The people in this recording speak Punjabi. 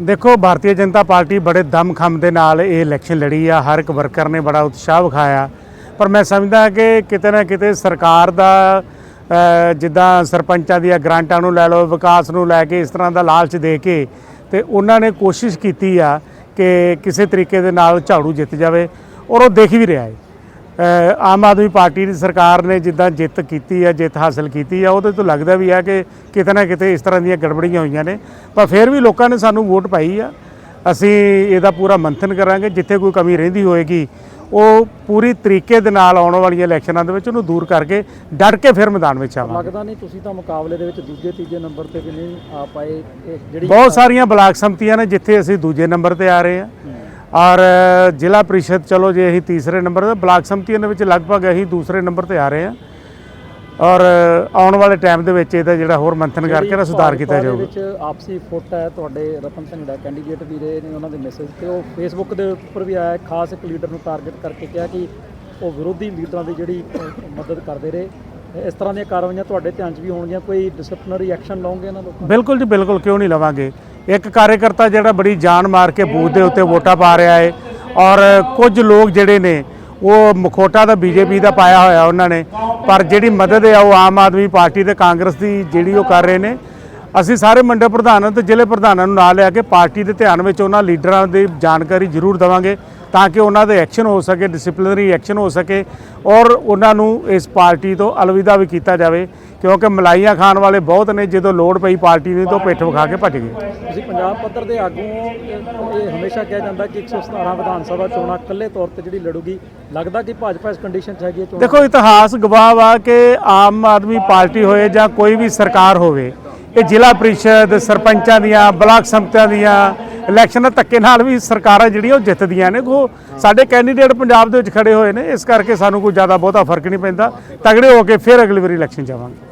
ਦੇਖੋ, ਭਾਰਤੀ ਜਨਤਾ ਪਾਰਟੀ ਬੜੇ ਦਮਖਮ ਦੇ ਨਾਲ ਇਹ ਇਲੈਕਸ਼ਨ ਲੜੀ ਆ। ਹਰ ਇੱਕ ਵਰਕਰ ਨੇ ਬੜਾ ਉਤਸ਼ਾਹ ਵਿਖਾਇਆ। ਪਰ ਮੈਂ ਸਮਝਦਾ ਕਿ ਕਿਤੇ ਨਾ ਕਿਤੇ ਸਰਕਾਰ ਦਾ ਜਿੱਦਾਂ ਸਰਪੰਚਾਂ ਦੀਆਂ ਗ੍ਰਾਂਟਾਂ ਨੂੰ ਲੈ ਲਓ, ਵਿਕਾਸ ਨੂੰ ਲੈ ਕੇ ਇਸ ਤਰ੍ਹਾਂ ਦਾ ਲਾਲਚ ਦੇ ਕੇ ਤੇ ਉਹਨਾਂ ਨੇ ਕੋਸ਼ਿਸ਼ ਕੀਤੀ ਆ ਕਿ ਕਿਸੇ ਤਰੀਕੇ ਦੇ ਨਾਲ ਝਾੜੂ ਜਿੱਤ ਜਾਵੇ ਔਰ ਉਹ ਦੇਖ ਵੀ ਰਿਹਾ ਹੈ। ਆਮ ਆਦਮੀ ਪਾਰਟੀ ਦੀ ਸਰਕਾਰ ਨੇ ਜਿੱਦਾਂ ਜਿੱਤ ਕੀਤੀ ਹੈ ਜਿੱਤ ਹਾਸਲ ਕੀਤੀ ਹੈ ਉਹਦੇ ਤੋਂ ਲੱਗਦਾ ਵੀ ਹੈ ਕਿ ਕਿਤੇ ਨਾ ਕਿਤੇ ਇਸ ਤਰ੍ਹਾਂ ਦੀਆਂ ਗੜਬੜੀਆਂ ਹੋਈਆਂ ਨੇ। ਪਰ ਫਿਰ ਵੀ ਲੋਕਾਂ ਨੇ ਸਾਨੂੰ ਵੋਟ ਪਾਈ ਆ। ਅਸੀਂ ਇਹਦਾ ਪੂਰਾ ਮੰਥਨ ਕਰਾਂਗੇ ਜਿੱਥੇ ਕੋਈ ਕਮੀ ਰਹਿੰਦੀ ਹੋਏਗੀ ਉਹ ਪੂਰੀ ਤਰੀਕੇ ਦੇ ਨਾਲ ਆਉਣ ਵਾਲੀਆਂ ਇਲੈਕਸ਼ਨਾਂ ਦੇ ਵਿੱਚ ਉਹਨੂੰ ਦੂਰ ਕਰਕੇ ਡਟ ਕੇ ਫਿਰ ਮੈਦਾਨ ਵਿੱਚ ਆਵਾਂਗੇ। ਲੱਗਦਾ ਨਹੀਂ ਤੁਸੀਂ ਤਾਂ ਮੁਕਾਬਲੇ ਦੇ ਵਿੱਚ ਦੂਜੇ ਤੀਜੇ ਨੰਬਰ ਤੇ ਵੀ ਨਹੀਂ ਆ ਪਾਏ ਜਿਹੜੀ ਬਹੁਤ ਸਾਰੀਆਂ ਬਲਾਕ ਸੰਮਤੀਆਂ ਨੇ ਜਿੱਥੇ ਅਸੀਂ ਦੂਜੇ ਨੰਬਰ ਤੇ ਆ ਰਹੇ ਹਾਂ ਔਰ ਜ਼ਿਲ੍ਹਾ ਪ੍ਰੀਸ਼ਦ ਚਲੋ ਜੇ ਅਸੀਂ ਤੀਸਰੇ ਨੰਬਰ ਤੇ ਬਲਾਕ ਸੰਮਤੀਆਂ ਦੇ ਵਿੱਚ ਲਗਭਗ ਅਸੀਂ ਦੂਸਰੇ ਨੰਬਰ ਤੇ ਆ ਰਹੇ ਹਾਂ ਔਰ ਆਉਣ ਵਾਲੇ ਟਾਈਮ ਦੇ ਵਿੱਚ ਇਹਦਾ ਜਿਹੜਾ ਹੋਰ ਮੰਥਨ ਕਰਕੇ ਨਾ ਸੁਧਾਰ ਕੀਤਾ ਜਾਊਗਾ। ਵਿੱਚ ਆਪਸੀ ਫੁੱਟ ਹੈ ਤੁਹਾਡੇ ਰਤਨ ਸਿੰਘ ਦਾ ਕੈਂਡੀਡੇਟ ਵੀ ਰਹੇ ਨੇ ਉਹਨਾਂ ਦੇ ਮੈਸੇਜ ਤੇ। ਉਹ ਫੇਸਬੁੱਕ ਦੇ ਉੱਪਰ ਵੀ ਆਇਆ ਖਾਸ ਇੱਕ ਲੀਡਰ ਨੂੰ ਟਾਰਗੇਟ ਕਰਕੇ ਕਿਹਾ ਕਿ ਉਹ ਵਿਰੋਧੀ ਲੀਡਰਾਂ ਦੀ ਜਿਹੜੀ ਮਦਦ ਕਰਦੇ ਰਹੇ। ਇਸ ਤਰ੍ਹਾਂ ਦੀਆਂ ਕਾਰਵਾਈਆਂ ਤੁਹਾਡੇ ਧਿਆਨ 'ਚ ਵੀ ਹੋਣਗੀਆਂ? ਕੋਈ ਡਿਸਪਲਿਨਰੀ ਐਕਸ਼ਨ ਲਓਗੇ ਇਹਨਾਂ ਲੋਕਾਂ ਬਿਲਕੁਲ ਜੀ ਬਿਲਕੁਲ ਕਿਉਂ ਨਹੀਂ ਲਵਾਂਗੇ? ਇੱਕ ਕਾਰਜਕਰਤਾ ਜਿਹੜਾ ਬੜੀ ਜਾਨ ਮਾਰ ਕੇ ਬੂਥ ਦੇ ਉੱਤੇ ਵੋਟਾਂ ਪਾ ਰਿਹਾ ਹੈ ਔਰ ਕੁਝ ਲੋਕ ਜਿਹੜੇ ਨੇ, ਉਹ ਮਖੋਟਾ ਦਾ ਬੀਜੇਪੀ ਦਾ ਪਾਇਆ ਹੋਇਆ ਉਹਨਾਂ ਨੇ, ਪਰ ਜਿਹੜੀ ਮਦਦ ਹੈ ਉਹ ਆਮ ਆਦਮੀ ਪਾਰਟੀ ਤੇ ਕਾਂਗਰਸ ਦੀ ਜਿਹੜੀ ਉਹ ਕਰ ਰਹੇ ਨੇ। ਅਸੀਂ ਸਾਰੇ ਮੰਡੇ ਪ੍ਰਧਾਨਾਂ ਤੇ ਜ਼ਿਲ੍ਹੇ ਪ੍ਰਧਾਨਾਂ ਨੂੰ ਨਾਲ ਲਿਆ ਕੇ ਪਾਰਟੀ ਦੇ ਧਿਆਨ ਵਿੱਚ ਉਹਨਾਂ ਲੀਡਰਾਂ ਦੀ ਜਾਣਕਾਰੀ ਜ਼ਰੂਰ ਦੇਵਾਂਗੇ ਤਾਂ ਕਿ ਉਹਨਾਂ ਦੇ ਐਕਸ਼ਨ ਹੋ ਸਕੇ ਡਿਸਪਲਿਨਰੀ ਐਕਸ਼ਨ ਹੋ ਸਕੇ ਔਰ ਉਹਨਾਂ ਨੂੰ ਇਸ ਪਾਰਟੀ ਤੋਂ ਅਲਵਿਦਾ ਵੀ ਕੀਤਾ ਜਾਵੇ। ਕਿਉਂਕਿ ਮਲਾਈਆਂ ਖਾਣ ਵਾਲੇ ਬਹੁਤ ਨੇ ਜਦੋਂ ਲੋੜ ਪਈ ਪਾਰਟੀ ਨੇ ਤਾਂ ਪਿੱਠ ਵਿਖਾ ਕੇ ਭੱਜ ਗਏ। ਤੁਸੀਂ ਪੰਜਾਬ ਪੱਧਰ ਦੇ ਆਗੂ ਇਹ ਹਮੇਸ਼ਾ ਕਿਹਾ ਜਾਂਦਾ ਕਿ 117 ਵਿਧਾਨ ਸਭਾ ਚੋਣਾਂ ਇਕੱਲੇ ਤੌਰ ਤੇ ਜਿਹੜੀ ਲੜੂਗੀ ਲੱਗਦਾ ਕਿ ਭਾਜਪਾ ਇਸ ਕੰਡੀਸ਼ਨ 'ਚ ਹੈਗੀ ਹੈ ਚੋਣਾਂ ਦੇਖੋ ਇਤਿਹਾਸ ਗਵਾਹ ਵਾ ਕਿ ਆਮ ਆਦਮੀ ਪਾਰਟੀ ਹੋਏ ਜਾਂ ਕੋਈ ਵੀ ਸਰਕਾਰ ਹੋਵੇ ਇਹ ਜ਼ਿਲ੍ਹਾ ਪ੍ਰੀਸ਼ਦ ਸਰਪੰਚਾਂ ਦੀਆਂ ਬਲਾਕ ਸੰਮਤੀਆਂ ਦੀਆਂ ਇਲੈਕਸ਼ਨ ਧੱਕੇ ਨਾਲ ਵੀ ਸਰਕਾਰਾਂ ਜਿਹੜੀਆਂ ਉਹ ਜਿੱਤਦੀਆਂ ਨੇ। ਉਹ ਸਾਡੇ ਕੈਂਡੀਡੇਟ ਪੰਜਾਬ ਦੇ ਵਿੱਚ ਖੜੇ ਹੋਏ ਨੇ ਇਸ ਕਰਕੇ ਸਾਨੂੰ ਕੋਈ ਜ਼ਿਆਦਾ ਬਹੁਤਾ ਫ਼ਰਕ ਨਹੀਂ ਪੈਂਦਾ। ਤਗੜੇ ਹੋ ਕੇ ਫਿਰ ਅਗਲੀ ਵਾਰੀ ਇਲੈਕਸ਼ਨ ਜਾਵਾਂਗੇ